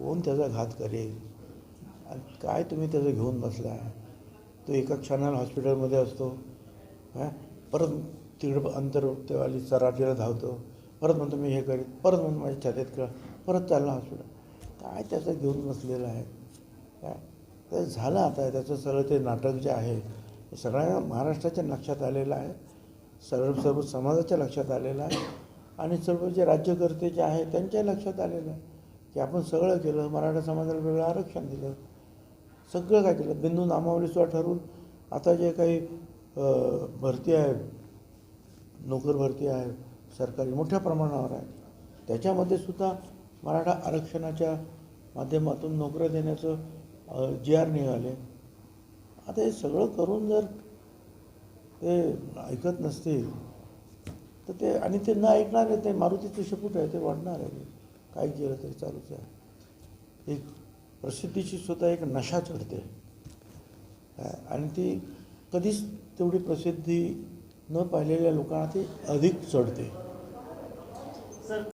कोण त्याचा घात करेल? आणि काय तुम्ही त्याचं घेऊन बसला तो एका क्षणाला हॉस्पिटलमध्ये असतो. हां? परत तिकडं अंतरवाली चराटीला धावतो. परत म्हणतो मी हे करीत परत म्हणतो माझ्या छातीत कळ. परत चालला हॉस्पिटल. काय त्याचं घेऊन बसलेलं आहे? काय तर झालं आता. त्याचं सगळं ते नाटक जे आहे सगळ्या महाराष्ट्राच्या लक्षात आलेलं आहे. सर्व सर्व समाजाच्या लक्षात आलेलं आहे. आणि सर्व जे राज्यकर्ते जे आहे त्यांच्याही लक्षात आलेलं आहे. की आपण सगळं केलं मराठा समाजाला वेगळं आरक्षण दिलं. सगळं काय केलं? बिंदू नामावलीसुद्धा ठरवून आता जे काही भरती आहे नोकर भरती आहे सरकारी मोठ्या प्रमाणावर आहे त्याच्यामध्ये सुद्धा मराठा आरक्षणाच्या माध्यमातून नोकऱ्या देण्याचं जी आर निघाले. आता हे सगळं करून जर ते ऐकत नसतील तर ते आणि ते न ऐकणार आहे ते मारुतीचं शेपूट आहे ते वाढणार आहे. ऐक केलं तरी चालूच आहे एक प्रसिद्धीची सुद्धा एक नशा चढते काय? आणि ती कधीच तेवढी प्रसिद्धी न पाहिलेल्या लोकांना ती अधिक चढते सर